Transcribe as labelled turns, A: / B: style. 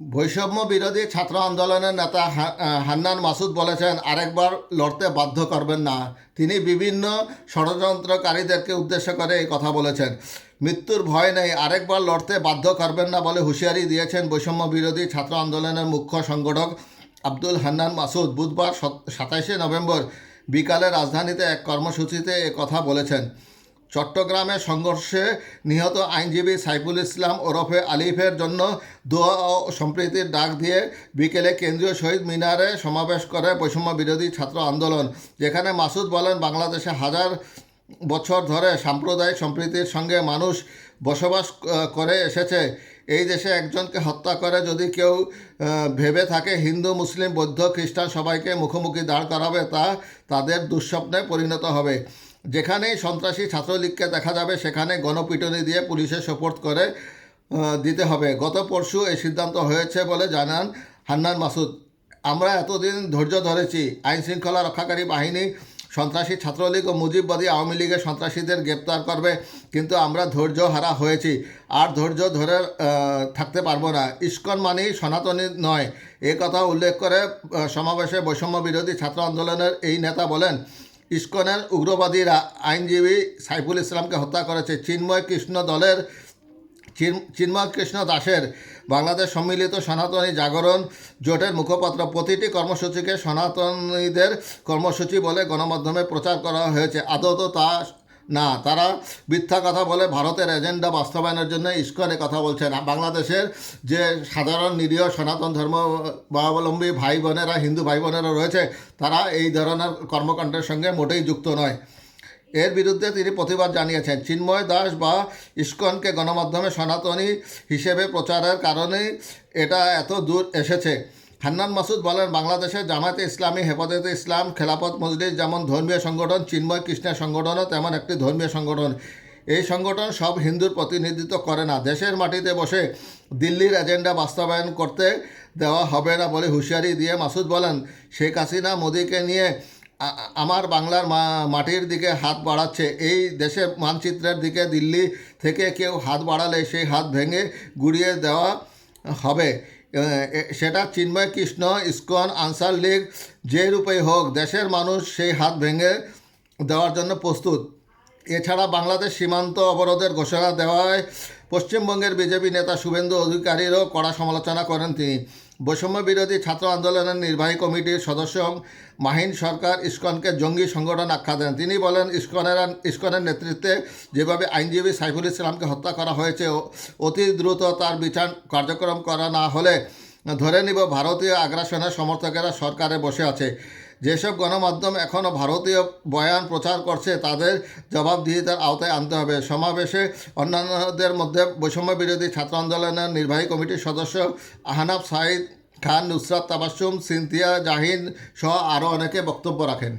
A: বৈষম্য বিরোধী ছাত্র আন্দোলনের নেতা হান্নান মাসুদ বলেছেন, আরেকবার লড়তে বাধ্য করবেন না। তিনি বিভিন্ন ষড়যন্ত্রকারীদেরকে উদ্দেশ্য করে এই কথা বলেছেন। মৃত্যুর ভয় নেই, আরেকবার লড়তে বাধ্য করবেন না বলে হুঁশিয়ারি দিয়েছেন বৈষম্য বিরোধী ছাত্র আন্দোলনের মুখ্য সংগঠক আব্দুল হান্নান মাসুদ। বুধবার সাতাইশে নভেম্বর বিকালে রাজধানীতে এক কর্মসূচিতে কথা বলেছেন। চট্টগ্রামে সংঘর্ষে নিহত আইনজীবী সাইফুল ইসলাম ওরফে আলিফের জন্য দোয়া ও সম্প্রীতির ডাক দিয়ে বিকেলে কেন্দ্রীয় শহীদ মিনারে সমাবেশ করে বৈষম্য বিরোধী ছাত্র আন্দোলন, যেখানে মাসুদ বলেন, বাংলাদেশে হাজার বছর ধরে সাম্প্রদায়িক সম্প্রীতির সঙ্গে মানুষ বসবাস করে এসেছে। এই দেশে একজনকে হত্যা করে যদি কেউ ভেবে থাকে হিন্দু, মুসলিম, বৌদ্ধ, খ্রিস্টান সবাইকে মুখোমুখি দাঁড় করাবে, তা তাদের দুঃস্বপ্নে পরিণত হবে। যেখানেই সন্ত্রাসী ছাত্রলীগকে দেখা যাবে, সেখানে গণপিটুনি দিয়ে পুলিশে সোপর্দ করে দিতে হবে। গত পরশু এই সিদ্ধান্ত হয়েছে বলে জানান হান্নান মাসুদ। আমরা এতদিন ধৈর্য ধরেছি, আইন শৃঙ্খলা রক্ষাকারী বাহিনী, সন্ত্রাসী ছাত্রলীগ ও মুজিববাদী আওয়ামী লীগের সন্ত্রাসীদের গ্রেপ্তার করবে, কিন্তু আমরা ধৈর্য হারা হয়েছি। আর ধৈর্য ধরে থাকতে পারব না। ইস্কন মানেই সনাতনী নয়। এ কথা উল্লেখ করে সমাবেশে বৈষম্য বিরোধী ছাত্র আন্দোলনের এই নেতা বলেন ইস্কনের উগ্রবাদীরা আইনজীবী সাইফুল ইসলামকে হত্যা করেছে। চিন্ময় কৃষ্ণ দলের চিন্ময় কৃষ্ণ দাসের বাংলাদেশ সম্মিলিত সনাতনী জাগরণ জোটের মুখপাত্র। প্রতিটি কর্মসূচিকে সনাতনীদের কর্মসূচি বলে গণমাধ্যমে প্রচার করা হয়েছে। আদত তা না, তারা মিথ্যা কথা বলে ভারতের এজেন্ডা বাস্তবায়নের জন্য ইস্কনে কথা বলছেন বাংলাদেশের যে সাধারণ নিরীহ সনাতন ধর্ম অবলম্বী ভাই বোনেরা, হিন্দু ভাই বোনেরা রয়েছে, তারা এই ধরনের কর্মকাণ্ডের সঙ্গে মোটেই যুক্ত নয়। এর বিরুদ্ধে তিনি প্রতিবাদ জানিয়েছেন। চিন্ময় দাস বা ইস্কনকে গণমাধ্যমে সনাতনী হিসেবে প্রচারের কারণেই এটা এত দূর এসেছে। হান্নান মাসুদ বলেন বাংলাদেশের জামায়াতে ইসলামী, হেফাজতে ইসলাম, খেলাফত মজলিস যেমন ধর্মীয় সংগঠন, চিন্ময় কৃষ্ণের সংগঠনও তেমন একটি ধর্মীয় সংগঠন। এই সংগঠন সব হিন্দুর প্রতিনিধিত্ব করে না। দেশের মাটিতে বসে দিল্লির এজেন্ডা বাস্তবায়ন করতে দেওয়া হবে না বলে হুঁশিয়ারি দিয়ে মাসুদ বলেন, শেখ হাসিনা মোদীকে নিয়ে আমার বাংলার মাটির দিকে হাত বাড়াচ্ছে। এই দেশের মানচিত্রের দিকে দিল্লি থেকে কেউ হাত বাড়ালে সেই হাত ভেঙে গুড়িয়ে দেওয়া হবে। সেটা চিন্ময় কৃষ্ণ, ইস্কন, আনসার লীগ, যে রূপেই হোক, দেশের মানুষ সেই হাত ভেঙে দেওয়ার জন্য প্রস্তুত। এছাড়া বাংলাদেশ সীমান্ত অবরোধের ঘোষণা দেওয়ায় পশ্চিমবঙ্গের বিজেপি নেতা শুভেন্দু অধিকারীরও কড়া সমালোচনা করেন তিনি। বৈষম্য বিরোধী ছাত্র আন্দোলনের নির্বাহী কমিটির সদস্য মাহিন সরকার ইস্কনকে জঙ্গি সংগঠন আখ্যা দেন। তিনি বলেন, ইস্কনের ইস্কনের নেতৃত্বে যেভাবে আইনজীবী সাইফুল ইসলামকে হত্যা করা হয়েছে অতি দ্রুত তার বিচার কার্যক্রম করা না হলে ধরে নিব ভারতীয় আগ্রাসনের সমর্থকেরা সরকারে বসে আছে। যেসব গণমাধ্যম এখনও ভারতীয় বয়ান প্রচার করছে, তাদের জবাবদিহিতার আওতায় আনতে হবে। সমাবেশে অন্যান্যদের মধ্যে বৈষম্য বিরোধী ছাত্র আন্দোলনের নির্বাহী কমিটির সদস্য আহনাব সাঈদ খান, নুসরাত তাবাসুম, সিনথিয়া জাহিন সহ আরও অনেকে বক্তব্য রাখেন।